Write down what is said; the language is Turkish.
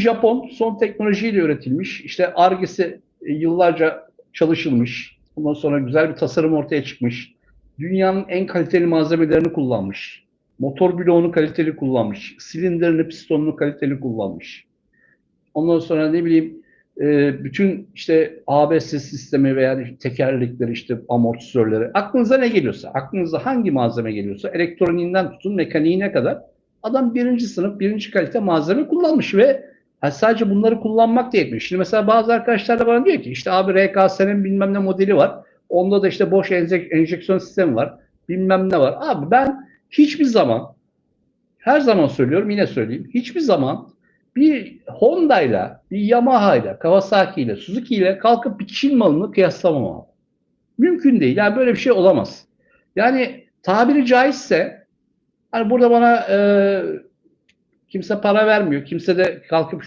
Japon son teknolojiyle üretilmiş. İşte Argesi e, yıllarca çalışılmış. Ondan sonra güzel bir tasarım ortaya çıkmış. Dünyanın en kaliteli malzemelerini kullanmış. Motor bloğunu kaliteli kullanmış. Silindirini, pistonunu kaliteli kullanmış. Ondan sonra ne bileyim e, bütün işte ABS sistemi veya tekerlekleri işte amortisörleri aklınıza ne geliyorsa, aklınıza hangi malzeme geliyorsa elektroniğinden tutun mekaniğine kadar adam birinci sınıf, birinci kalite malzeme kullanmış ve ha, sadece bunları kullanmak da yetmiyor. Şimdi mesela bazı arkadaşlar da bana diyor ki işte abi RKS'nin bilmem ne modeli var. Onda da işte boş enjek- enjeksiyon sistemi var. Bilmem ne var. Abi ben hiçbir zaman her zaman söylüyorum yine söyleyeyim. Hiçbir zaman bir Honda'yla, bir Yamaha'yla, Kawasaki'yle, Suzuki'yle kalkıp bir Çin malını kıyaslamam abi. Mümkün değil. Yani böyle bir şey olamaz. Yani tabiri caizse hani burada bana e, kimse para vermiyor. Kimse de kalkıp